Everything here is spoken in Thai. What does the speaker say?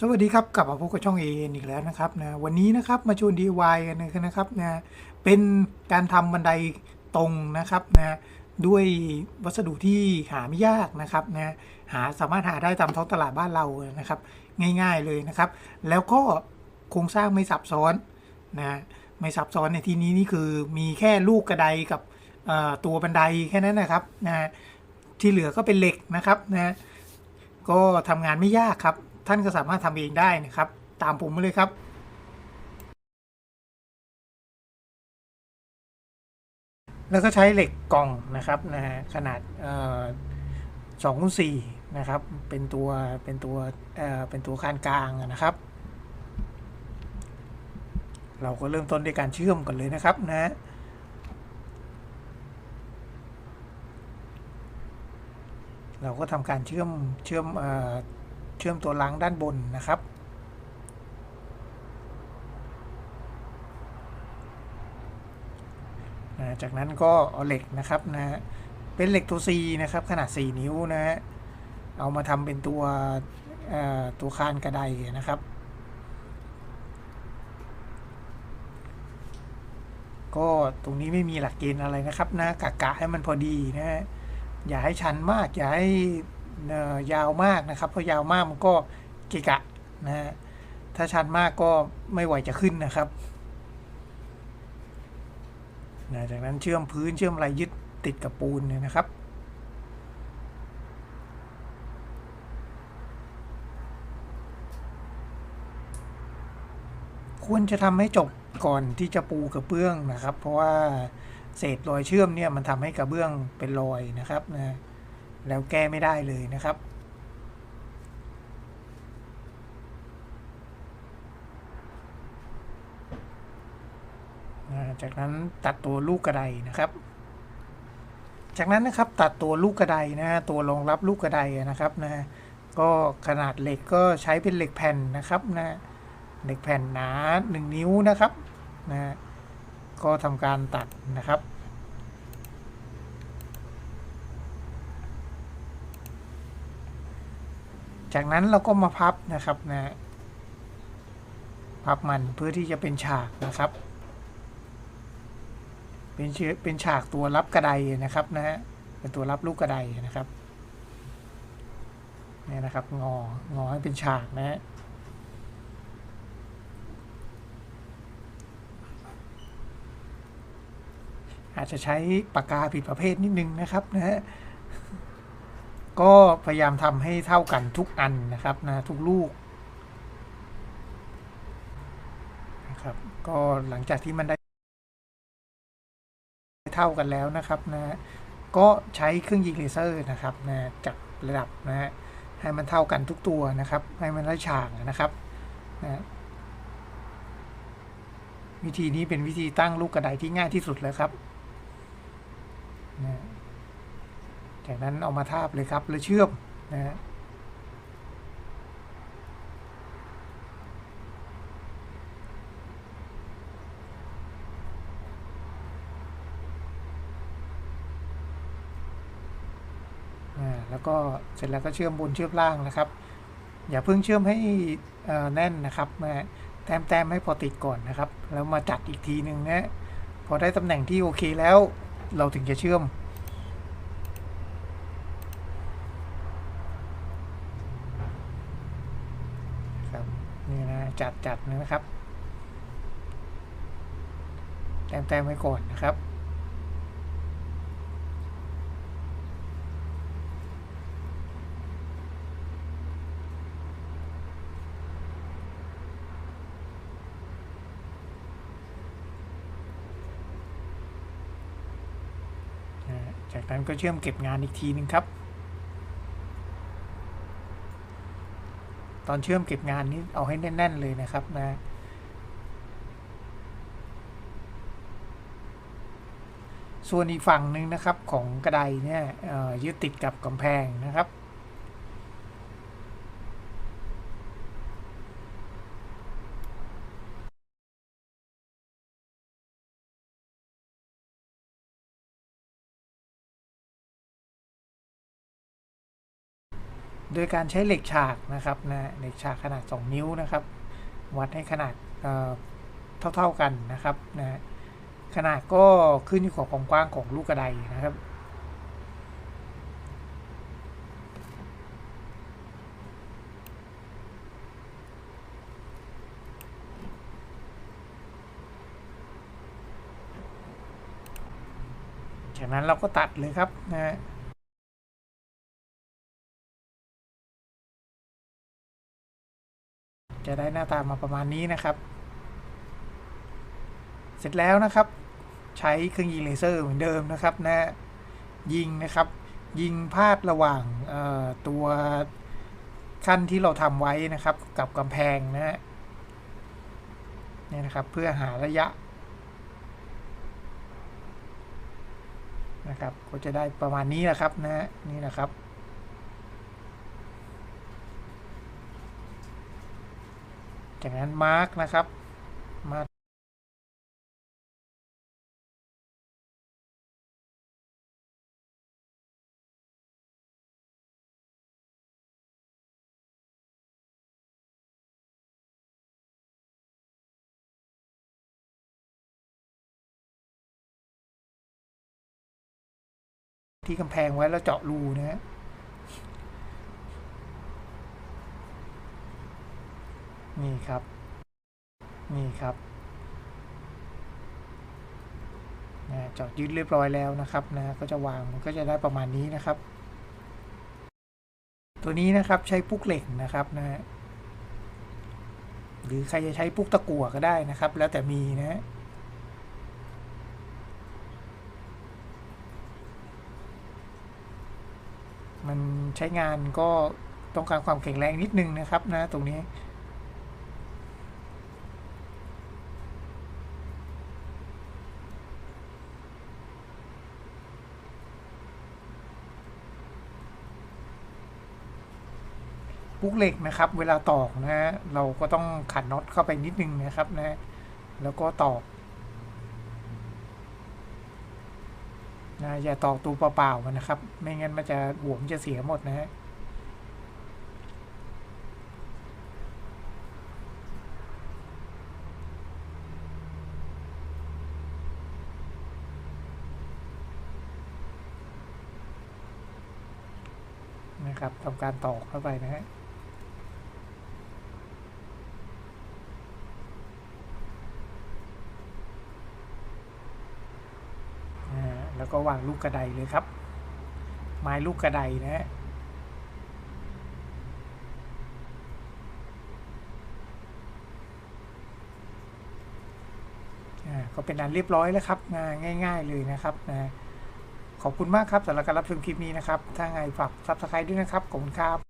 สวัสดีครับกลับมาพบกับช่อง a ออีกแล้วนะครับนะวันนี้นะครับมาชวน DIY กันนะครับนะเป็นการทำบันไดตรงนะครับนะด้วยวัสดุที่หาไม่ยากนะครับนะหาสามารถหาได้ตามท้องตลาดบ้านเรานะครับ ง่ายๆเลยนะครับ แล้วก็โครงสร้างไม่ซับซ้อนนะไม่ซับซ้อนในที่นี้นี่คือมีแค่ลูกกระไดกับตัวบันไดแค่นั้นนะครับนะที่เหลือก็เป็นเหล็กนะครับนะก็ทำงานไม่ยากครับ ท่านก็สามารถทำเองได้นะครับ ตามผมมาเลยครับแล้วก็ใช้เหล็กกล่องนะครับนะฮะขนาดสองคูณสี่นะครับ เป็นตัวเป็นตัวเอ่อเป็นตัวคานกลางนะครับ เราก็เริ่มต้นด้วยการเชื่อมกันเลยนะครับนะเราก็ทำการเชื่อมเชื่อมเอ่อ ชื่อมตัวล้างด้านบนนะครับ จากนั้นก็เอาเหล็กนะครับนะเป็นเหล็กตัว C นะครับขนาด 4 นิ้วนะฮะเอามาทำเป็นตัวตัวคานกระไดนะครับ ก็ตรงนี้ไม่มีหลักเกณฑ์อะไรนะครับนะกะกะให้มันพอดีนะฮะอย่าให้ชันมาก อย่าให้ ยาวมากนะครับเพราะยาวมากมันก็เกะกะนะฮะถ้าชันมากก็ไม่ไหวจะขึ้นนะครับนะจากนั้นเชื่อมพื้นเชื่อมอะไรยึดติดกับปูนเนี่ยนะครับ ควรจะทำให้จบก่อนที่จะปูกระเบื้องนะครับ เพราะว่าเศษรอยเชื่อมเนี่ยมันทำให้กระเบื้องเป็นรอยนะครับนะ แล้วแก้ไม่ได้เลยนะครับจากนั้นตัดตัวลูกกระไดนะครับ จากนั้นนะครับตัดตัวลูกกระไดนะตัวรองรับลูกกระไดนะครับนะก็ขนาดเหล็กก็ใช้เป็นเหล็กแผ่นนะครับนะเหล็กแผ่นหนา 1 นิ้วนะครับนะก็ทำการตัดนะครับ จากนั้นเราก็มาพับนะครับนะ พับมันเพื่อที่จะเป็นฉากนะครับ เป็นเชือเป็นฉากตัวรับกระไดนะครับนะฮะเป็นตัวรับลูกกระไดนะครับเนี่ยนะครับ งองอให้เป็นฉากนะฮะอาจจะใช้ปากกาผิดประเภทนิดนึงนะครับนะฮะ ก็พยายามทำให้เท่ากันทุกอันนะครับนะทุกลูกนะครับก็หลังจากที่มันได้เท่ากันแล้วนะครับนะก็ใช้เครื่องยิงเลเซอร์นะครับนะจับระดับนะฮะให้มันเท่ากันทุกตัวนะครับ ให้มันได้ฉากนะครับนะวิธีนี้เป็นวิธีตั้งลูกกระไดที่ง่ายที่สุดเลยครับนะ จากนั้นเอามาทาบเลยครับแล้วเชื่อมนะฮะแล้วก็เสร็จแล้วก็เชื่อมบนเชื่อมล่างนะครับ อย่าเพิ่งเชื่อมให้แน่นนะครับมาแต้มแต้มให้พอติดก่อนนะครับ แล้วมาจัดอีกทีหนึ่งนะพอได้ตำแหน่งที่โอเคแล้ว เราถึงจะเชื่อมครับนี่นะ จัดจัดนะครับ แต้มแต้มไว้ก่อนนะครับ จากนั้นก็เชื่อมเก็บงานอีกทีหนึ่งครับ ตอนเชื่อมเก็บงานนี้เอาให้แน่น ๆ เลยนะครับนะส่วนอีกฝั่งหนึ่งนะครับของกระไดเนี่ยยึดติดกับกำแพงนะครับ โดยการใช้เหล็กฉากนะครับนะเหล็กฉากขนาด 2 นิ้วนะครับ วัดให้ขนาดเอ่อเท่าๆกันนะครับนะขนาดก็ขึ้นอยู่กับความกว้างของลูกกระไดนะครับจากนั้นเราก็ตัดเลยครับนะฮะ จะได้หน้าตามาประมาณนี้นะครับ เสร็จแล้วนะครับ ใช้เครื่องยิงเลเซอร์เหมือนเดิมนะครับนะยิงนะครับ ยิงพาดระหว่างตัวขั้นที่เราทำไว้นะครับ กับกำแพงนะฮะนี่นะครับเพื่อหาระยะนะครับก็จะได้ประมาณนี้แหละครับนะฮะนี่นะครับ จากนั้นมาร์กนะครับมาที่กำแพงไว้แล้วเจาะรูนะฮะ นี่ครับ นี่ครับนะจาะยึดเรียบร้อยแล้วนะครับนะก็จะวางมันก็จะได้ประมาณนี้นะครับ ตัวนี้นะครับใช้ปุ๊กเหล็กนะครับนะ หรือใครจะใช้ปุ๊กตะกั่วก็ได้นะครับ แล้วแต่มีนะฮะมันใช้งานก็ต้องการความแข็งแรงนิดนึงนะครับนะตรงนี้ ปุ๊กเหล็กนะครับ เวลาตอกนะฮะเราก็ต้องขันน็อตเข้าไปนิดนึงนะครับนะแล้วก็ตอกนะอย่าตอกตัวเปล่าๆมันนะครับ ไม่งั้นมันจะหัวมันจะเสียหมดนะฮะนะครับทำการตอกเข้าไปนะฮะ อ่าแล้ว ก็วางลูกกระไดเลยครับ ไม้ลูกกระไดนะฮะอ่าก็เป็นอันเรียบร้อยแล้วครับง่าย ๆเลยนะครับนะขอบคุณมากครับสำหรับการรับชมคลิปนี้นะครับ ถ้าไงฝากซับสไครต์ด้วยนะครับ ขอบคุณครับ